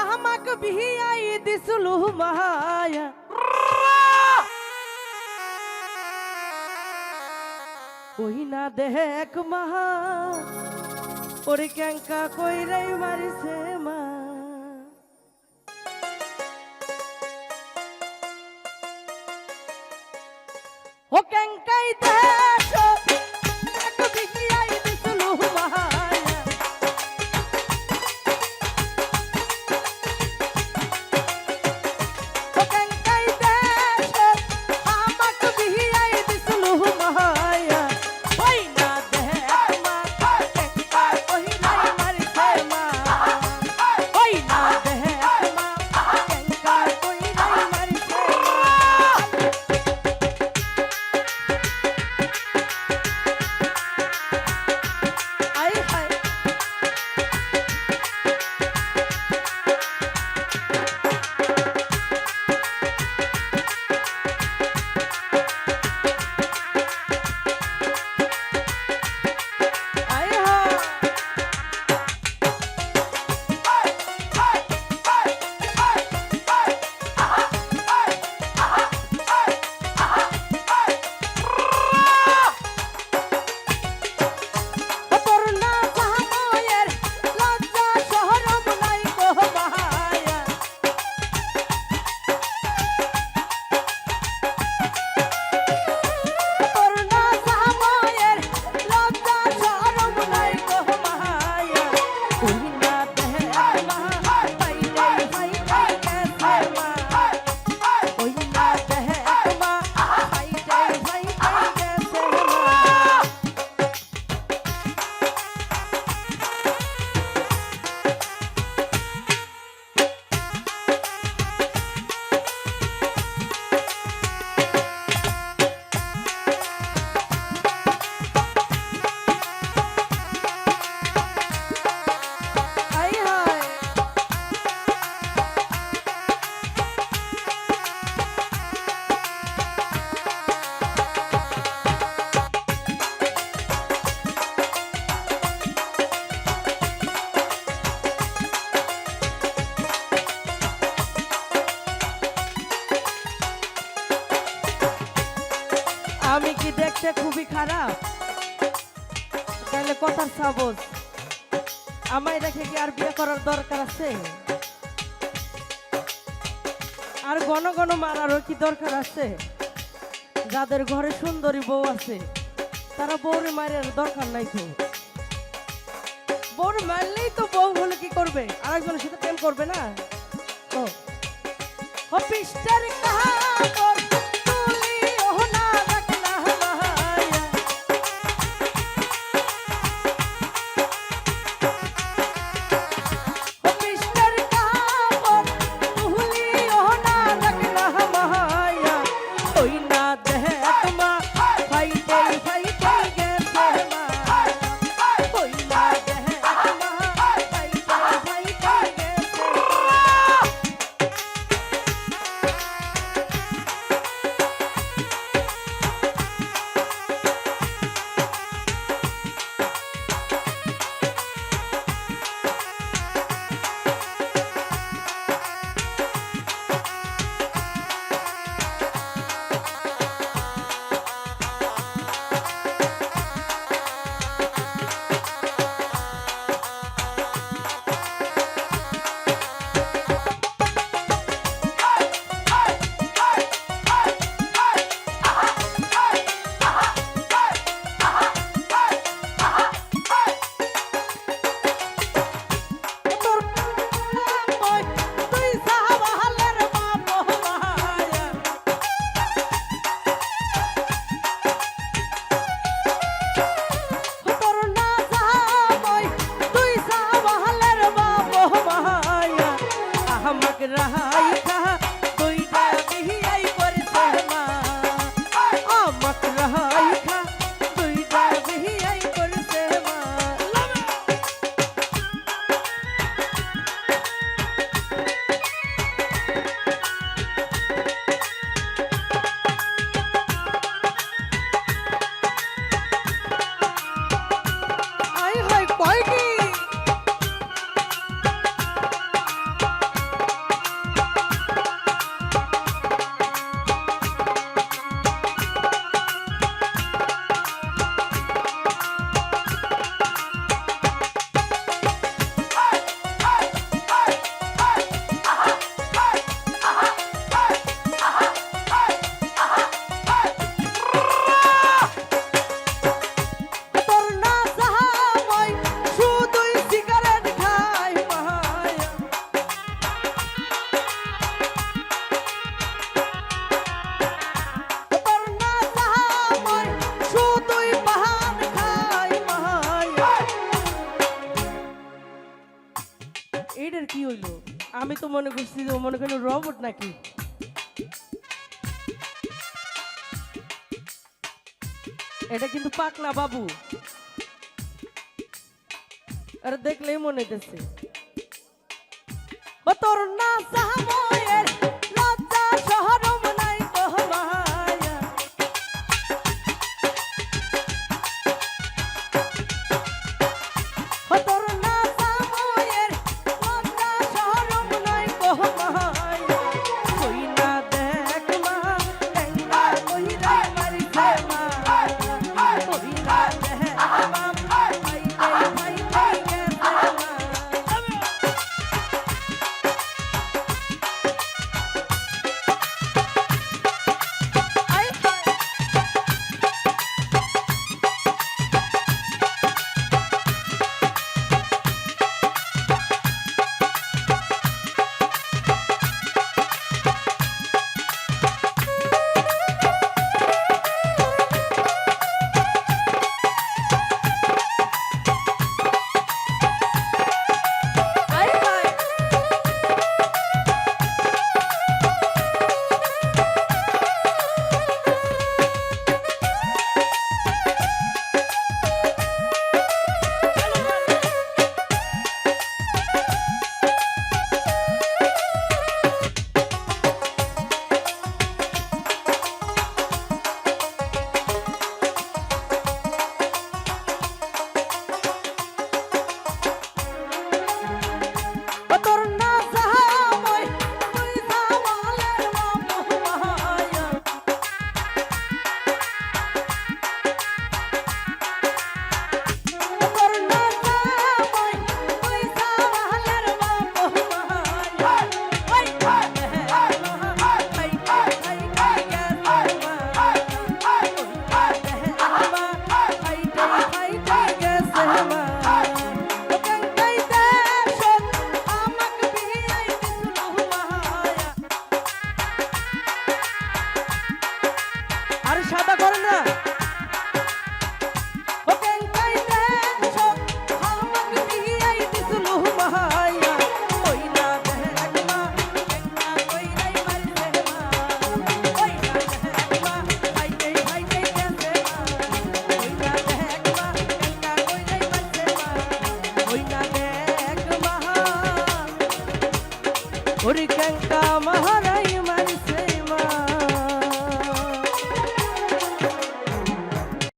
হামাক বিহিয়াই দিসুলু মায়া ওই না দেখ মাহা ওরে ক্যাঙ্কা কইরাই মারিছে মা ও ক্যাঙ্কাই দেশ দেখতে খুবই খারাপ। তাহলে কথার সাবজ। আমায় রেখে কি আর বিয়ে করার দরকার আছে? আর ঘন ঘন মারারও কি দরকার আছে? যাদের ঘরে সুন্দরী বউ আছে, তারা বউরে মারার দরকার নাই তো। বউরে মারলেই তো বউ হলে কি করবে? আরেকজনের সাথে প্রেম করবে না? তো পৃষ্ঠার এটার কি হইল? আমি তো মনে করছি যে মনে করেন রবট নাকি? এটা কিন্তু পাকলা বাবু। আর দেখলেই মনে হইতেছে। তোর না আরে সাদা করেন না।